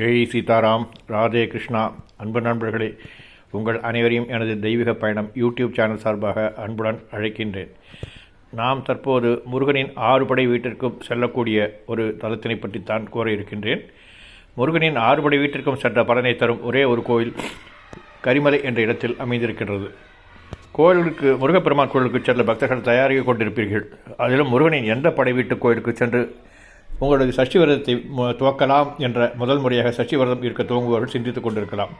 ஜெய் சீதாராம் ராதே கிருஷ்ணா. அன்பு நண்பர்களே உங்கள் அனைவரையும் எனது தெய்வீக பயணம் யூடியூப் சேனல் சார்பாக அன்புடன் அழைக்கின்றேன். நாம் தற்போது முருகனின் ஆறுபடை வீட்டிற்கும் செல்லக்கூடிய ஒரு தலத்தினை பற்றித்தான் கூற இருக்கின்றேன். முருகனின் ஆறுபடை வீட்டிற்கும் சென்ற பலனை தரும் ஒரே ஒரு கோயில் கரிமலை என்ற இடத்தில் அமைந்திருக்கின்றது. கோயிலுக்கு முருகப்பெருமான் கோயிலுக்கு செல்ல பக்தர்கள் தயாரிக்க கொண்டிருப்பீர்கள். அதிலும் முருகனின் எந்த படை வீட்டு கோயிலுக்கு சென்று உங்களது சஷ்டி விரதத்தை துவக்கலாம் என்ற முதல் முறையாக சஷ்டி விரதம் இருக்க துவங்குபவர்கள் சிந்தித்துக் கொண்டிருக்கலாம்.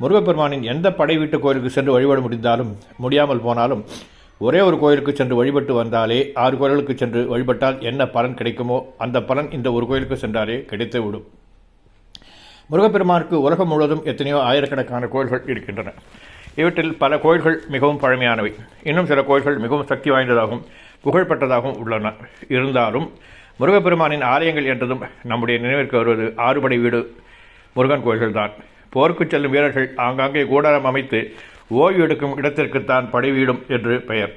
முருகப்பெருமானின் எந்த படை வீட்டு கோயிலுக்கு சென்று வழிபட முடிந்தாலும் முடியாமல் போனாலும் ஒரே ஒரு கோயிலுக்கு சென்று வழிபட்டு வந்தாலே ஆறு கோயிலுக்கு சென்று வழிபட்டால் என்ன பலன் கிடைக்குமோ அந்த பலன் இந்த ஒரு கோயிலுக்கு சென்றாலே கிடைத்துவிடும் முருகப்பெருமானுக்கு உலகம் முழுவதும் எத்தனையோ ஆயிரக்கணக்கான கோயில்கள் இருக்கின்றன. இவற்றில் பல கோயில்கள் மிகவும் பழமையானவை. இன்னும் சில கோயில்கள் மிகவும் சக்தி வாய்ந்ததாகவும் புகழ்பெற்றதாகவும் உள்ளன. இருந்தாலும் முருகப்பெருமானின் ஆலயங்கள் என்றதும் நம்முடைய நினைவிற்கு வருவது ஆறுபடை வீடு. முருகன் கோயில்கள்தான். போருக்கு செல்லும் வீரர்கள் ஆங்காங்கே கூடாரம் அமைத்து ஓய்வு எடுக்கும் இடத்திற்குத்தான் படை வீடும் என்று பெயர்.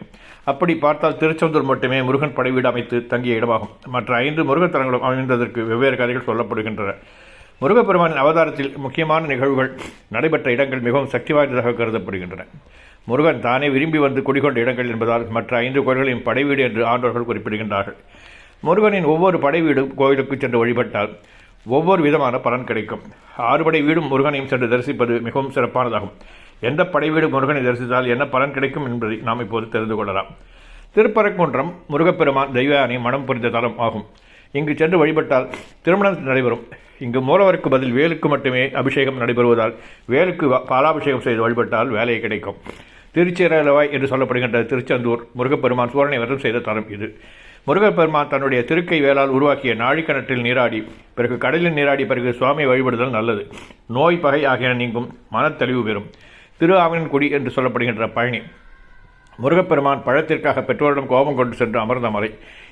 அப்படி பார்த்தால் திருச்செந்தூர் மட்டுமே முருகன் படை வீடு அமைத்து தங்கிய இடமாகும். மற்ற ஐந்து முருகன் தலங்களும் அமைந்ததற்கு வெவ்வேறு கதைகள் சொல்லப்படுகின்றன. முருகப்பெருமானின் அவதாரத்தில் முக்கியமான நிகழ்வுகள் நடைபெற்ற இடங்கள் மிகவும் சக்தி வாய்ந்ததாக கருதப்படுகின்றன. முருகன் தானே விரும்பி வந்து குடிகொண்ட இடங்கள் என்பதால் மற்ற ஐந்து கோயில்களையும் படைவீடு என்று ஆண்டோர்கள் குறிப்பிடுகின்றார்கள். முருகனின் ஒவ்வொரு படை வீடும் கோயிலுக்கு சென்று வழிபட்டால் ஒவ்வொரு விதமான பலன் கிடைக்கும். ஆறுபடை வீடும் முருகனையும் சென்று தரிசிப்பது மிகவும் சிறப்பானதாகும். எந்த படை வீடு முருகனை தரிசித்தால் என்ன பலன் கிடைக்கும் என்பதை நாம் இப்போது தெரிந்து கொள்ளலாம். திருப்பரங்குன்றம் முருகப்பெருமான் தெய்வயானை மனம் புரிந்த தலம் ஆகும். இங்கு சென்று வழிபட்டால் திருமணம் நடைபெறும். இங்கு மூலவருக்கு பதில் வேலுக்கு மட்டுமே அபிஷேகம் நடைபெறுவதால் வேலுக்கு பாலாபிஷேகம் செய்து வழிபட்டால் வேலையை கிடைக்கும். திருச்சிரலவாய் என்று சொல்லப்படுகின்ற திருச்செந்தூர் முருகப்பெருமான் சூரனை வரம் செய்த தலம் இது. முருகப்பெருமான் தன்னுடைய திருக்கை வேளால் உருவாக்கிய நாழிக்கணற்றில் நீராடி பிறகு கடலில் நீராடி பிறகு சுவாமி வழிபடுதல் நல்லது. நோய் பகை ஆகியன நீங்கும் மனத்தெளிவு பெறும். திரு ஆவினன்குடி என்று சொல்லப்படுகின்ற பழனி. முருகப்பெருமான் பழத்திற்காக பெற்றோரிடம் கோபம் கொண்டு சென்று அமர்ந்த மலை.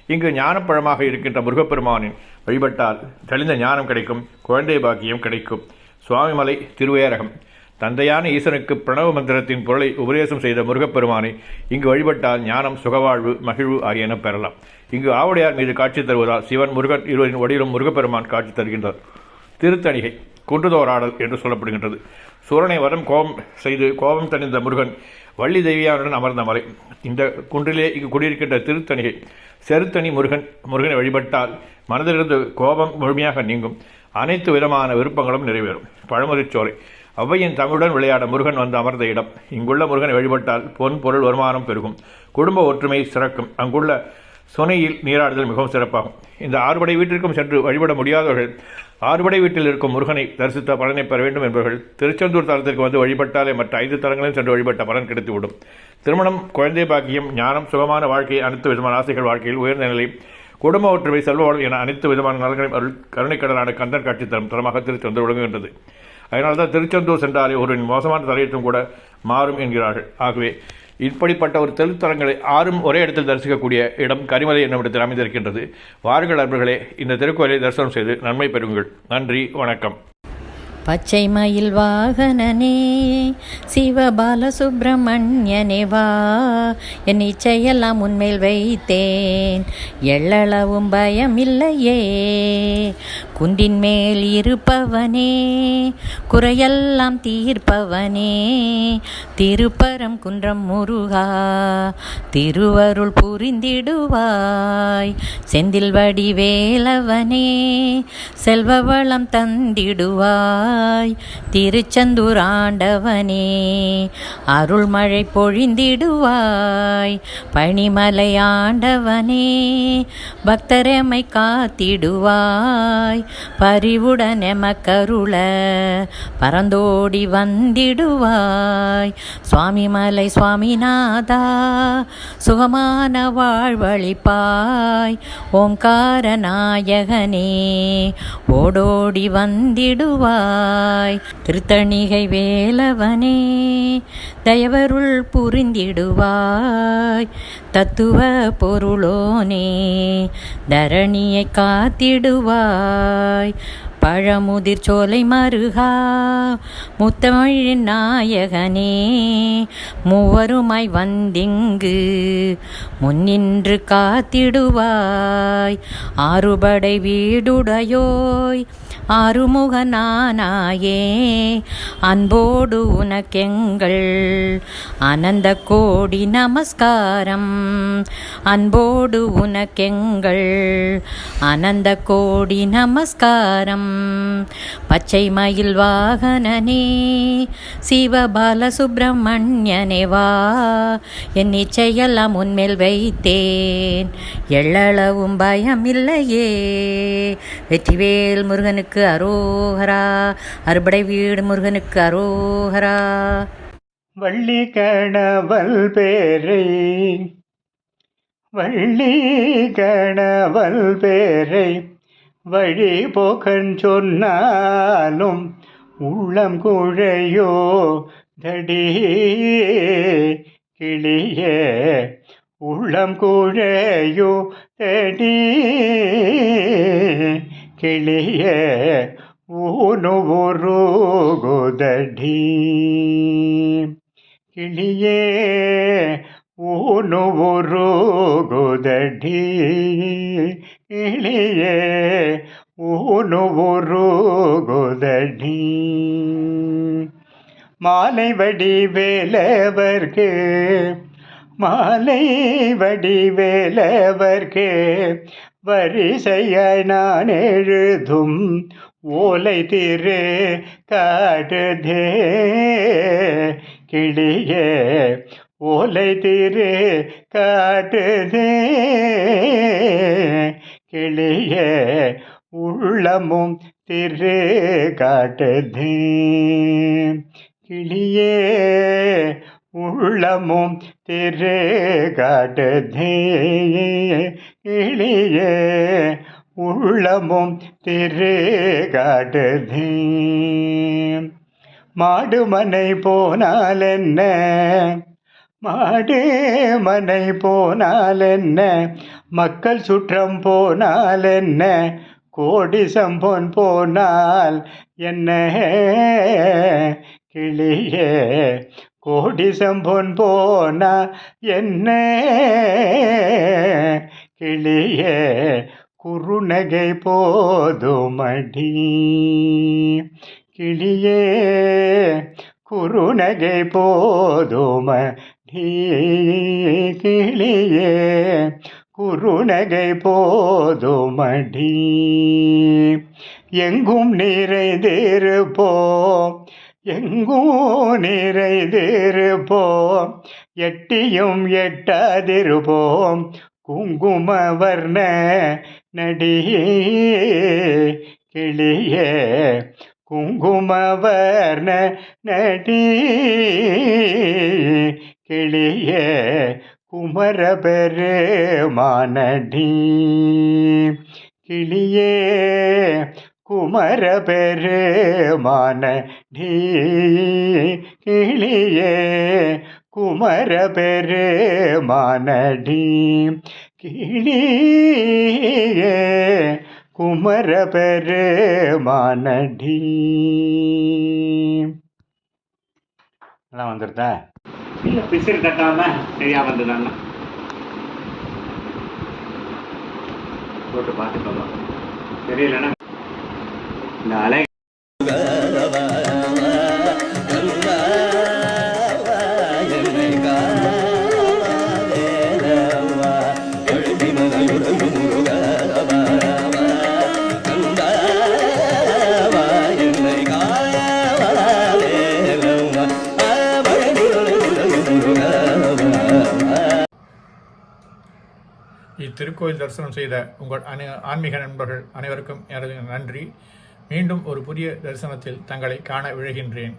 இங்கு ஞானப்பழமாக இருக்கின்ற முருகப்பெருமானின் வழிபட்டால் தெளிந்த ஞானம் கிடைக்கும் குழந்தை பாக்கியம் கிடைக்கும். சுவாமிமலை திருவேரகம். தந்தையான ஈசனுக்கு பிரணவ மந்திரத்தின் பொருளை உபதேசம் செய்த முருகப்பெருமானை இங்கு வழிபட்டால் ஞானம் சுகவாழ்வு மகிழ்வு ஆகியன பெறலாம். இங்கு ஆவுடையார் மீது காட்சி தருவதால் சிவன் முருகன் இருவரின் ஒடியிலும் முருகப்பெருமான் காட்சி தருகின்றார். திருத்தணிகை குன்றுதோராடல் என்று சொல்லப்படுகின்றது. சூரனை வரம் கோபம் செய்து கோபம் தணிந்த முருகன் வள்ளி தேவியாருடன் அமர்ந்த மலை. இந்த குன்றிலே இங்கு குடியிருக்கின்ற திருத்தணிகை செருத்தணி முருகன் முருகனை வழிபட்டால் மனதிலிருந்து கோபம் முழுமையாக நீங்கும். அனைத்து விதமான விருப்பங்களும் நிறைவேறும். பழமுதிர்ச்சோலை ஔவையின் தமிழுடன் விளையாட முருகன் வந்து அமர்ந்த இடம். இங்குள்ள முருகனை வழிபட்டால் பொன் பொருள் வருமானம் பெருகும். குடும்ப ஒற்றுமை சிறக்கும். அங்குள்ள சுனையில் நீராடுதல் மிகவும் சிறப்பாகும். இந்த ஆறுபடை வீட்டிற்கும் சென்று வழிபட முடியாதவர்கள் ஆறுபடை வீட்டில் இருக்கும் முருகனை தரிசித்த பலனை பெற வேண்டும் என்பவர்கள் திருச்செந்தூர் தலத்திற்கு வந்து வழிபட்டாலே மற்ற ஐந்து தலங்களையும் சென்று வழிபட்ட பலன் கிடைத்துவிடும். திருமணம் குழந்தை பாக்கியம் ஞானம் சுகமான வாழ்க்கை அனைத்து விதமான ஆசைகள் வாழ்க்கையில் உயர்ந்த நிலை குடும்ப ஒற்றுமை செல்வ என அனைத்து விதமான நலன்களையும் அருள் கருணைக்கடலான கந்தன் காட்சி தரும் தரமாக திருச்செந்தூர் விளங்குகின்றது. அதனால்தான் திருச்செந்தூர் சென்றாலே ஒரு மோசமான தலையீட்டும் கூட மாறும் என்கிறார்கள். ஆகவே இப்படிப்பட்ட ஒரு திருத்தலங்களை ஆறும் ஒரே இடத்தில் தரிசிக்கக்கூடிய இடம் கரிமலை என்னும் இடத்தில் அமைந்திருக்கின்றது. வாருங்கள் நண்பர்களே இந்த திருக்கோயிலை தரிசனம் செய்து நன்மை பெறுங்கள். நன்றி வணக்கம். பச்சை மயில் வாகனனே சிவபால சுப்பிரமணியனே வா என் இச்சையெல்லாம் உன்மேல் வைத்தேன். எள்ளளவும் பயமில்லையே குன்றின் மேல் இருப்பவனே குறையெல்லாம் தீர்ப்பவனே. திருப்பரம் குன்றம் முருகா திருவருள் புரிந்திடுவாய். செந்தில் வடிவேலவனே செல்வ வளம் தந்திடுவாய். திருச்செந்தூர் ஆண்டவனே அருள்மழை பொழிந்திடுவாய். பனிமலை ஆண்டவனே பக்தரெமை காத்திடுவாய். பரிவுடன் எமக்கருள பரந்தோடி வந்திடுவாய். சுவாமிமலை சுவாமிநாதா சுகமான வாழ்வழிப்பாய். ஓம்கார நாயகனே ஓடோடி வந்திடுவாய். திருத்தணிகை வேலவனே தயவருள் புரிந்திடுவாய். தத்துவ பொருளோனே தரணியை காத்திடுவாய். பழமுதிர் சோலை மருகா முத்தமிழ் நாயகனே மூவருமாய் வந்திங்கு முன்னின்று காத்திடுவாய். ஆறுபடை வீடுடையோய் ஆறுமுகனானாயே அன்போடு உனக்கெங்கள் அனந்த கோடி நமஸ்காரம். அன்போடு உனக்கெங்கள் அனந்த கோடி நமஸ்காரம். பச்சை மயில் வாகனனே சிவபால சுப்பிரமணியனே வா. என் இச்சையெல்லாம் உன்மேல் வைத்தேன். எள்ளளவும் பயமில்லையே. வெற்றிவேல் முருகனுக்கு அரோகரா. அறுபடை வீடு முருகனுக்கு அரோகரா. வள்ளி கணவல் பேரை வள்ளி கணவல் பேரை வழி போக்கன் சொன்னாலும் உள்ளம் குழையோ தடி கிளியே உள்ளம் குழையோ தடி கிளியே ஊனு உருகுதடி கிளியே ஊனு உருகுதடி ಇಳಿಯೇ ஊனு ಗುದಡಿ மாலை வடிவேலவர்க்கு மாலை வடிவேலவர்க்கு வரிசைய நான் எழுதும் ஓலை திரு காடுதே கிளியே ஓலை திரு காட்டுதே கிளிய உள்ளமும் திரு காட்டுதே. கிளியே உள்ளமும் திரு காட்டுதே. கிளியே உள்ளமும் திரு காட்டுதே. மாடுமனை போனால் என்ன? மாடே மனை போனால் என்ன மக்கள் சுற்றம் போனால் என்ன கோடி சம்பொன் போனால் என்ன? கிளியே கோடி சம்பொன் போனா என்ன? கிளியே குறுநகை போதுமடி. கிளியே குறுநகை போதுமடி கிளியே குறுநகை போதுமடி. எங்கும் நிறைந்திருப்போம் எங்கும் நிறைந்திருப்போம் எட்டியும் எட்டாதிருப்போம் குங்கும வர்ண நடியே கிளியே குங்கும வர்ண நடி கிளியே குமர மானடி. கிளியே குமரபெரு மானடி. கிளியே குமரபெரு மானடி. கிளியே குமரபெரு மானடி. எல்லாம் வந்துருதா. இல்ல பிசிறு தட்டாம சரியா வந்ததாண்ணா போட்டு பார்த்துக்கலாம் தெரியலன்னா இந்த அலை இத்திருக்கோயில் தரிசனம் செய்த உங்கள் அனை ஆன்மீக நண்பர்கள் அனைவருக்கும் எனது நன்றி. மீண்டும் ஒரு புதிய தரிசனத்தில் தங்களை காண விழைகின்றேன்.